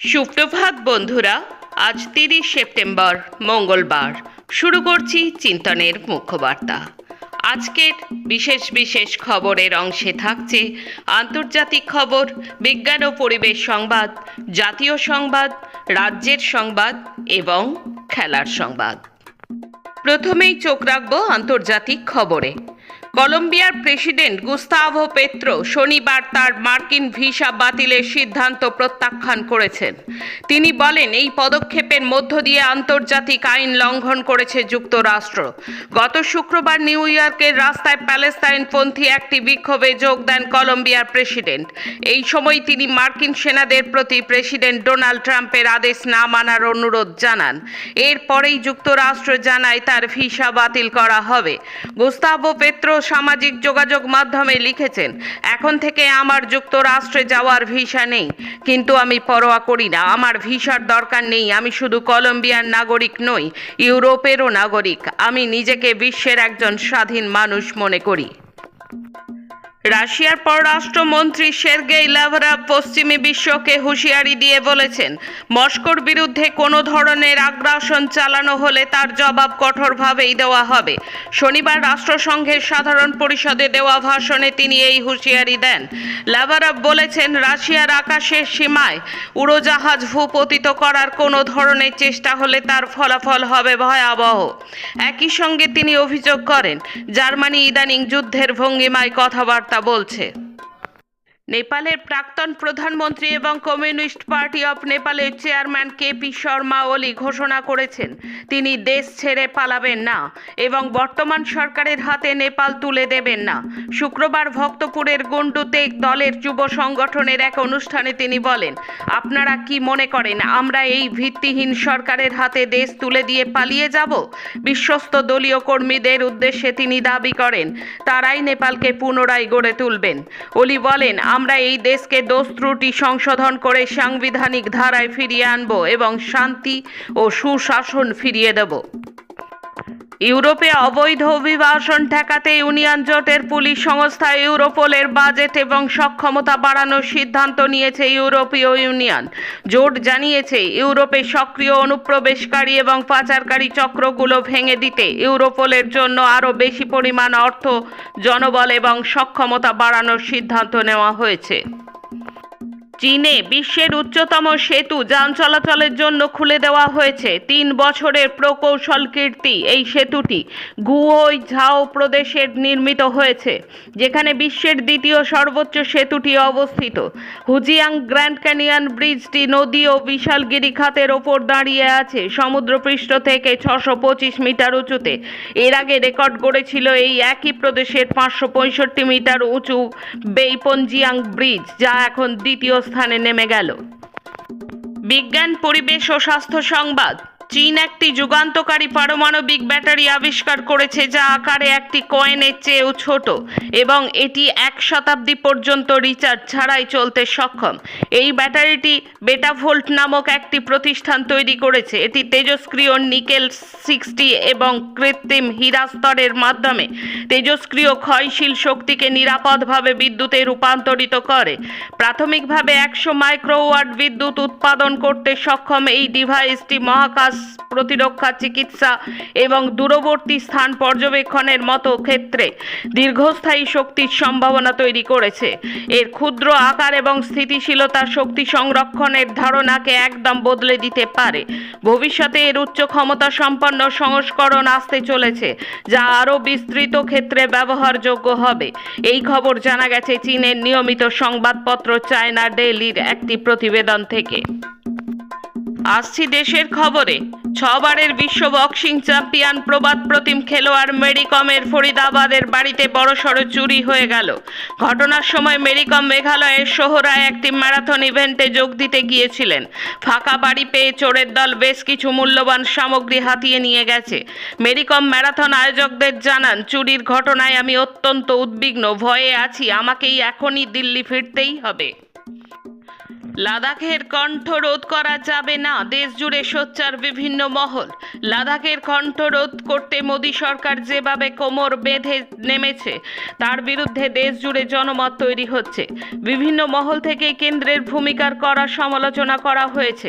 সুপ্রভাত বন্ধুরা, আজ তিরিশ সেপ্টেম্বর, মঙ্গলবার। শুরু করছি চিন্তনের মুখ্যবার্তা। আজকের বিশেষ বিশেষ খবরের অংশে থাকছে আন্তর্জাতিক খবর, বিজ্ঞান ও পরিবেশ সংবাদ, জাতীয় সংবাদ, রাজ্যের সংবাদ এবং খেলার সংবাদ। প্রথমেই চোখ রাখব আন্তর্জাতিক খবরে। কলম্বিয়ার প্রেসিডেন্ট গুস্তাভো পেত্রো শনিবার তার মার্কিন ভিসা বাতিলের সিদ্ধান্ত প্রত্যাখ্যান করেছেন। তিনি বলেন, এই পদক্ষেপের মধ্য দিয়ে আন্তর্জাতিক আইন লঙ্ঘন করেছে যুক্তরাষ্ট্র। গত শুক্রবার নিউ ইয়র্কের রাস্তায় প্যালেস্তাইনপন্থী একটি বিক্ষোভে যোগ দেন কলম্বিয়ার প্রেসিডেন্ট। এই সময় তিনি মার্কিন সেনাদের প্রতি প্রেসিডেন্ট ডোনাল্ড ট্রাম্পের আদেশ না মানার অনুরোধ জানান। এরপরেই যুক্তরাষ্ট্র জানায় তার ভিসা বাতিল করা হবে। গুস্তাভো পেত্রো সামাজিক যোগাযোগ মাধ্যমে লিখেছেন, এখন থেকে আমার যুক্তরাষ্ট্রে যাওয়ার ভিসা নেই, কিন্তু আমি পরোয়া করি না। আমার ভিসার দরকার নেই। আমি শুধু কলম্বিয়ার নাগরিক নই, ইউরোপেরও নাগরিক। আমি নিজেকে বিশ্বের একজন স্বাধীন মানুষ মনে করি। রাশিয়ার পররাষ্ট্রমন্ত্রী সের্গেই লাভরাভ পশ্চিমী বিশ্বকে হুঁশিয়ারি দিয়ে বলেছেন, মস্কোর বিরুদ্ধে কোনো ধরনের আগ্রাসন চালানো হলে তার জবাব কঠোরভাবেই দেওয়া হবে। শনিবার রাষ্ট্রসংঘের সাধারণ পরিষদে দেওয়া ভাষণে তিনি এই হুঁশিয়ারি দেন। লাভারাভ বলেছেন, রাশিয়ার আকাশের সীমায় উড়োজাহাজ ভূপতিত করার কোনো ধরনের চেষ্টা হলে তার ফলাফল হবে ভয়াবহ। একই সঙ্গে তিনি অভিযোগ করেন, জার্মানি ইদানিং যুদ্ধের ভঙ্গিমায় কথাবার্তা বলছে। নেপালের প্রাক্তন প্রধানমন্ত্রী এবং কমিউনিস্ট পার্টি অফ নেপালের চেয়ারম্যান কেপি শর্মা ওলি ঘোষণা করেছেন, তিনি দেশ ছেড়ে পালাবেন না এবং বর্তমান সরকারের হাতে নেপাল তুলে দেবেন না। শুক্রবার ভক্তপুরের গুন্ডুতে দলের যুব সংগঠনের এক অনুষ্ঠানে তিনি বলেন, আপনারা কি মনে করেন, আমরা এই ভিত্তিহীন সরকারের হাতে দেশ তুলে দিয়ে পালিয়ে যাব? বিশ্বস্ত দলীয় কর্মীদের উদ্দেশ্যে তিনি দাবি করেন, তারাই নেপালকে পুনরায় গড়ে তুলবেন। ওলি বলেন আমরা এই দেশকে দোষ ত্রুটি সংশোধন করে সাংবিধানিক ধারায় ফিরিয়ে আনব এবং শান্তি ও সুশাসন ফিরিয়ে দেব। ইউরোপে অবৈধ অভিবাসন ঠেকাতে ইউনিয়ন জোটের পুলিশ সংস্থা ইউরোপোলের বাজেট এবং সক্ষমতা বাড়ানোর সিদ্ধান্ত নিয়েছে ইউরোপীয় ইউনিয়ন। জোট জানিয়েছে, ইউরোপে সক্রিয় অনুপ্রবেশকারী এবং পাচারকারী চক্রগুলো ভেঙে দিতে ইউরোপোলের জন্য আরও বেশি পরিমাণ অর্থ, জনবল এবং সক্ষমতা বাড়ানোর সিদ্ধান্ত নেওয়া হয়েছে। চীনে বিশ্বের উচ্চতম সেতু যান চলাচলের জন্য খুলে দেওয়া হয়েছে। তিন বছরের প্রকৌশল কীর্তি এই সেতুটি গুয়োই ঝাও প্রদেশের নির্মিত হয়েছে, যেখানে বিশ্বের দ্বিতীয় সর্বোচ্চ সেতুটি অবস্থিত। হুজিয়াং গ্র্যান্ড ক্যানিয়ন ব্রিজটি নদী ও বিশাল গিরিখাতের ওপর দাঁড়িয়ে আছে। সমুদ্রপৃষ্ঠ থেকে ছশো পঁচিশ মিটার উঁচুতে। এর আগে রেকর্ড গড়েছিল এই একই প্রদেশের পাঁচশো পঁয়ষট্টি মিটার উঁচু বেইপনজিয়াং ব্রিজ, যা এখন দ্বিতীয় স্থানে নেমে গেল। বিজ্ঞান পরিবেশ ও স্বাস্থ্য সংবাদ। চীন একটি যুগান্তকারী পারমাণবিক ব্যাটারি আবিষ্কার করেছে যা আকারে একটি কয়েনের চেয়েও ছোট এবং এটি এক শতাব্দী পর্যন্ত রিচার্জ ছাড়াই চলতে সক্ষম। এই ব্যাটারিটি বেটাভোল্ট নামক একটি প্রতিষ্ঠান তৈরি করেছে। এটি তেজস্ক্রিয় নিকেল সিক্সটি এবং কৃত্রিম হীরা স্তরের মাধ্যমে তেজস্ক্রিয় ক্ষয়শীল শক্তিকে নিরাপদভাবে বিদ্যুতে রূপান্তরিত করে। প্রাথমিকভাবে একশো মাইক্রোওয়াট বিদ্যুৎ উৎপাদন করতে সক্ষম এই ডিভাইসটি মহাকাশ প্রতিরক্ষা, চিকিৎসা এবং দূরবর্তী স্থান পর্যবেক্ষণের মতো ক্ষেত্রে দীর্ঘস্থায়ী শক্তির সম্ভাবনা তৈরি করেছে। এর ক্ষুদ্র আকার এবং স্থিতিশীলতা শক্তি সংরক্ষণের ধারণাকে একদম বদলে দিতে পারে। ভবিষ্যতে এর উচ্চ ক্ষমতা সম্পন্ন সংস্করণ আসতে চলেছে, যা আরও বিস্তৃত ক্ষেত্রে ব্যবহারযোগ্য হবে। এই খবর জানা গেছে চীনের নিয়মিত সংবাদপত্র চায়না ডেইলির একটি প্রতিবেদন থেকে। আসছি দেশের খবরে। ছবারের বিশ্ব বক্সিং চ্যাম্পিয়ন প্রবাদ প্রতিম খেলোয়াড় মেরিকমের ফরিদাবাদের বাড়িতে বড়সড় চুরি হয়ে গেল। ঘটনার সময় মেরিকম মেঘালয়ের সোহরায় একটি ম্যারাথন ইভেন্টে যোগ দিতে গিয়েছিলেন। ফাঁকা বাড়ি পেয়ে চোরের দল বেশ কিছু মূল্যবান সামগ্রী হাতিয়ে নিয়ে গেছে। মেরিকম ম্যারাথন আয়োজকদের জানান, চুরির ঘটনায় আমি অত্যন্ত উদ্বিগ্ন। ভয়ে আছি। আমাকেই এখনই দিল্লি ফিরতেই হবে। লাদাখের কণ্ঠ রোধ করা যাবে না দেশ জুড়ে সোচ্চার বিভিন্ন মহল। লাদাখের কণ্ঠ রোধ করতে মোদী সরকার যেভাবে কোমর বেঁধে নেমেছে, তার বিরুদ্ধে দেশ জুড়ে জনমত তৈরি হচ্ছে। বিভিন্ন মহল থেকে কেন্দ্রের ভূমিকার করা সমালোচনা করা হয়েছে।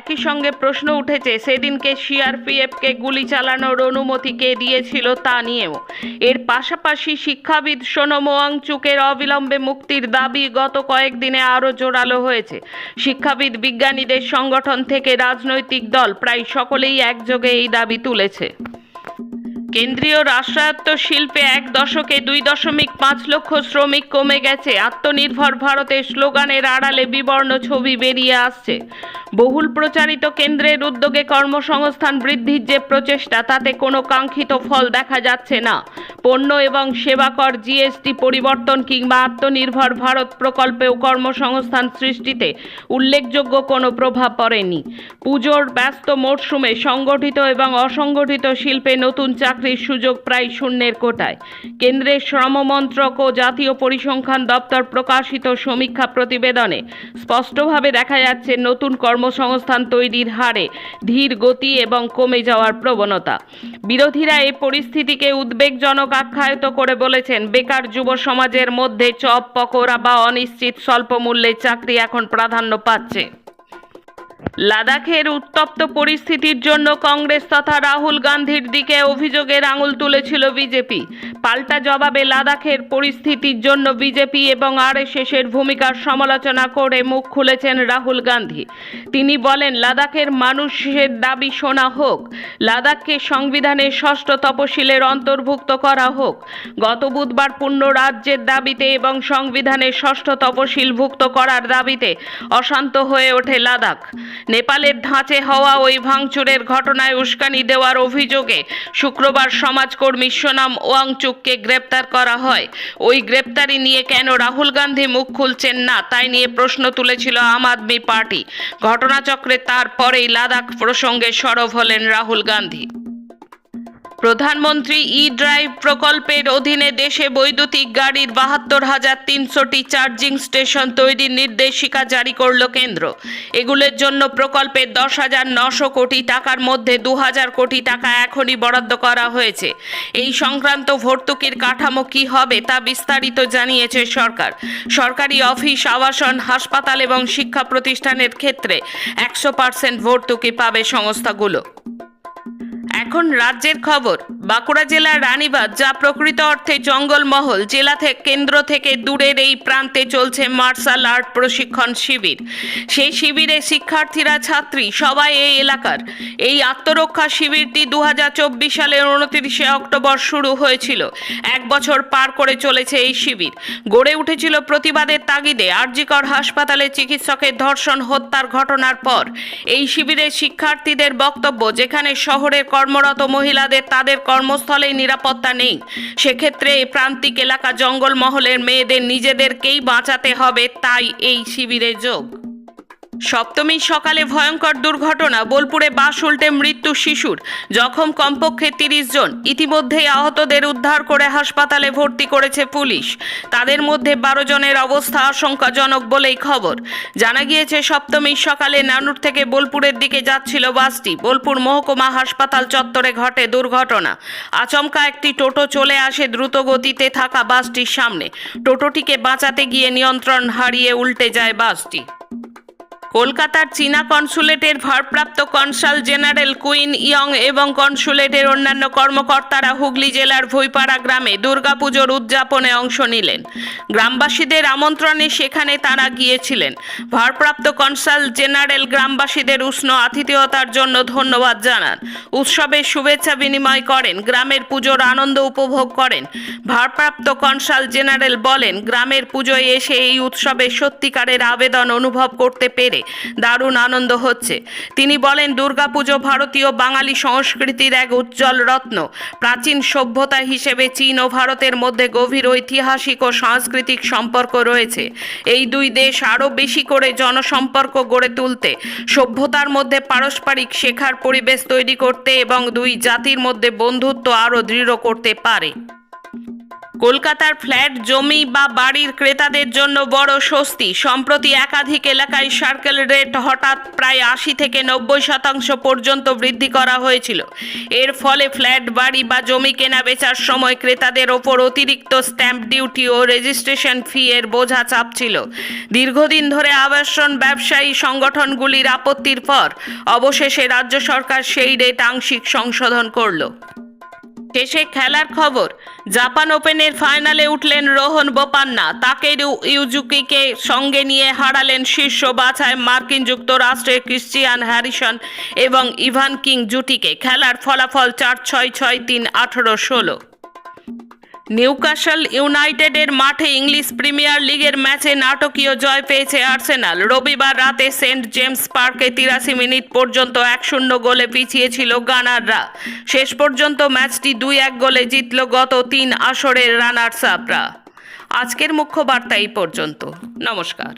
একই সঙ্গে প্রশ্ন উঠেছে, সেদিনকে সিআরপিএফকে গুলি চালানোর অনুমতি কে দিয়েছিল তা নিয়েও। এর পাশাপাশি শিক্ষাবিদ সোনম ওয়াংচুকের অবিলম্বে মুক্তির দাবি গত কয়েকদিনে আরও জোরালো হয়েছে। শিক্ষাবিদ বিজ্ঞানীদের সংগঠন থেকে রাজনৈতিক দল প্রায় সকলেই একযোগে এই দাবি তুলেছে। কেন্দ্রীয় রাষ্ট্রায়ত্ত শিল্পে এক দশকে দুই দশমিক পাঁচ লক্ষ শ্রমিক কমে গেছে। আত্মনির্ভর ভারতের স্লোগানের আড়ালে বিবর্ণ ছবি বেরিয়ে আসছে। বহুল প্রচারিত কেন্দ্রের উদ্যোগে কর্মসংস্থান বৃদ্ধির যে প্রচেষ্টা, তাতে কোনো কাঙ্ক্ষিত ফল দেখা যাচ্ছে না। পণ্য এবং সেবা কর জিএসটি পরিবর্তন কিংবা আত্মনির্ভর ভারত প্রকল্পেও কর্মসংস্থান সৃষ্টিতে উল্লেখযোগ্য কোনো প্রভাব পড়েনি। পুজোর ব্যস্ত মরশুমে সংগঠিত এবং অসংগঠিত শিল্পে নতুন চাকরির সুযোগ প্রায় শূন্যের কোটায়। কেন্দ্রের শ্রম মন্ত্রক ও জাতীয় পরিসংখ্যান দপ্তর প্রকাশিত সমীক্ষা প্রতিবেদনে স্পষ্টভাবে দেখা যাচ্ছে নতুন কর্মসংস্থান তৈরির হারে ধীর গতি এবং কমে যাওয়ার প্রবণতা। বিরোধীরা এই পরিস্থিতিকে উদ্বেগজনক আখ্যায়িত করে বলেছেন, বেকার যুব সমাজের মধ্যে চপ, পকোড়া বা অনিশ্চিত স্বল্প মূল্যের চাকরি এখন প্রাধান্য পাচ্ছে। লাদাখের উত্তপ্ত পরিস্থিতির জন্য কংগ্রেস তথা রাহুল গান্ধীর দিকে অভিযোগের আঙুল তুলেছিল বিজেপি। পাল্টা জবাবে লাদাখের পরিস্থিতির জন্য বিজেপি এবং আরএসএসের ভূমিকার সমালোচনা করে মুখ খুলেছেন রাহুল গান্ধী। তিনি বলেন, লাদাখের মানুষের দাবি শোনা হোক, লাদাখকে সংবিধানের ষষ্ঠ তপশিলের অন্তর্ভুক্ত করা হোক, গত বুধবার পূর্ণ রাজ্যের দাবিতে এবং সংবিধানের ষষ্ঠ তপশিলভুক্ত করার দাবিতে অশান্ত হয়ে ওঠে লাদাখ। নেপালের ধাঁচে হওয়া ওই ভাঙচুরের ঘটনায় উস্কানি দেওয়ার অভিযোগে শুক্রবার সমাজকর্মী সোনাম ওয়াংচুককে গ্রেপ্তার করা হয়। ওই গ্রেপ্তারি নিয়ে কেন রাহুল গান্ধী মুখ খুলছেন না, তাই নিয়ে প্রশ্ন তুলেছিল আম আদমি পার্টি। ঘটনাচক্রে তারপরেই লাদাখ প্রসঙ্গে সরব হলেন রাহুল গান্ধী। প্রধানমন্ত্রী ই ড্রাইভ প্রকল্পের অধীনে দেশে বৈদ্যুতিক গাড়ির বাহাত্তর হাজার তিনশোটি চার্জিং স্টেশন তৈরির নির্দেশিকা জারি করল কেন্দ্র। এগুলোর জন্য প্রকল্পের দশ হাজার নশো কোটি টাকার মধ্যে দু হাজার কোটি টাকা এখনই বরাদ্দ করা হয়েছে। এই সংক্রান্ত ভর্তুকির কাঠামো কি হবে তা বিস্তারিত জানিয়েছে সরকার। সরকারি অফিস, আবাসন, হাসপাতাল এবং শিক্ষা প্রতিষ্ঠানের ক্ষেত্রে একশো পার্সেন্ট ভর্তুকি পাবে সংস্থাগুলো। এখন রাজ্যের খবর। বাঁকুড়া জেলার রানীবাদ যা প্রকৃত অর্থে জঙ্গলমহল, জেলা থেকে কেন্দ্র থেকে দূরের এই প্রান্তে চলছে মার্শাল আর্ট প্রশিক্ষণ শিবির। সেই শিবিরে শিক্ষার্থীরা, ছাত্রী, সবাই এই এলাকার। এই আত্মরক্ষা শিবিরটি দু হাজার চব্বিশ সালের উনত্রিশে অক্টোবর শুরু হয়েছিল। এক বছর পার করে চলেছে এই শিবির। গড়ে উঠেছিল প্রতিবাদের তাগিদে আরজিকর হাসপাতালে চিকিৎসকের ধর্ষণ, হত্যার ঘটনার পর। এই শিবিরের শিক্ষার্থীদের বক্তব্য, যেখানে শহরের কর্মরত মহিলাদের তাদের কর্মস্থলেই নিরাপত্তা নেই। সেক্ষেত্রে এই প্রান্তিক এলাকা জঙ্গলমহলের মেয়েদের নিজেদেরকেই বাঁচাতে হবে, তাই এই শিবিরে যোগ। সপ্তমীর সকালে ভয়ঙ্কর দুর্ঘটনা, বোলপুরে বাস উল্টে মৃত্যু শিশুর। জখম কমপক্ষে তিরিশ জন। ইতিমধ্যেই আহতদের উদ্ধার করে হাসপাতালে ভর্তি করেছে পুলিশ। তাদের মধ্যে বারো জনের অবস্থা আশঙ্কাজনক বলেই খবর। জানা গিয়েছে, সপ্তমীর সকালে নানুর থেকে বোলপুরের দিকে যাচ্ছিল বাসটি। বোলপুর মহকুমা হাসপাতাল চত্বরে ঘটে দুর্ঘটনা। আচমকা একটি টোটো চলে আসে দ্রুত গতিতে থাকা বাসটির সামনে। টোটোটিকে বাঁচাতে গিয়ে নিয়ন্ত্রণ হারিয়ে উল্টে যায় বাসটি। কলকাতার চীনা কনসুলেটের ভারপ্রাপ্ত কনসাল জেনারেল কুইন ইয়ং এবং কনসুলেটের অন্যান্য কর্মকর্তারা হুগলি জেলার ভুইপাড়া গ্রামে দুর্গাপুজোর উদযাপনে অংশ নিলেন। গ্রামবাসীদের আমন্ত্রণে সেখানে তারা গিয়েছিলেন। ভারপ্রাপ্ত কনসাল জেনারেল গ্রামবাসীদের উষ্ণ আতিথেয়তার জন্য ধন্যবাদ জানান। উৎসবের শুভেচ্ছা বিনিময় করেন, গ্রামের পুজোর আনন্দ উপভোগ করেন। ভারপ্রাপ্ত কনসাল জেনারেল বলেন, গ্রামের পুজোয় এসে এই উৎসবের সত্যিকারের আবেদন অনুভব করতে পেরে দারুণ আনন্দ হচ্ছে। তিনি বলেন, দুর্গাপুজো ভারতীয় বাঙালি সংস্কৃতির এক উজ্জ্বল রত্ন। প্রাচীন সভ্যতা হিসেবে চীন ও ভারতের মধ্যে গভীর ঐতিহাসিক ও সাংস্কৃতিক সম্পর্ক রয়েছে। এই দুই দেশ আরও বেশি করে জনসম্পর্ক গড়ে তুলতে, সভ্যতার মধ্যে পারস্পরিক শেখার পরিবেশ তৈরি করতে এবং দুই জাতির মধ্যে বন্ধুত্ব আরও দৃঢ় করতে পারে। কলকাতার ফ্ল্যাট, জমি বা বাড়ির ক্রেতাদের জন্য বড় স্বস্তি। সম্প্রতি একাধিক এলাকায় সার্কেল রেট হঠাৎ প্রায় আশি থেকে নব্বই শতাংশ পর্যন্ত বৃদ্ধি করা হয়েছিল। এর ফলে ফ্ল্যাট, বাড়ি বা জমি কেনা বেচার সময় ক্রেতাদের ওপর অতিরিক্ত স্ট্যাম্প ডিউটি ও রেজিস্ট্রেশন ফি এর বোঝা চাপছিল দীর্ঘদিন ধরে আবাসন, ব্যবসায়ী সংগঠনগুলির আপত্তির পর অবশেষে রাজ্য সরকার সেই রেট আংশিক সংশোধন করল। শেষে খেলার খবর। জাপান ওপেনের ফাইনালে উঠলেন রোহন বোপান্না। তাকে ইউজুকিকে সঙ্গে নিয়ে হারালেন শীর্ষ বাছায় মার্কিন যুক্তরাষ্ট্রের ক্রিশ্চিয়ান হ্যারিসন এবং ইভান কিং জুটিকে। খেলার ফলাফল চার ছয় ছয় তিন আঠেরো ষোলো। নিউকাসল ইউনাইটেডের মাঠে ইংলিশ প্রিমিয়ার লিগের ম্যাচে নাটকীয় জয় পেয়েছে আর্সেনাল। রবিবার রাতে সেন্ট জেমস পার্কে তিরাশি মিনিট পর্যন্ত এক শূন্য গোলে পিছিয়েছিল গানাররা। শেষ পর্যন্ত ম্যাচটি দুই এক গোলে জিতল গত তিন আসরের রানার্স আপরা আজকের মুখ্য বার্তা এই পর্যন্ত। নমস্কার।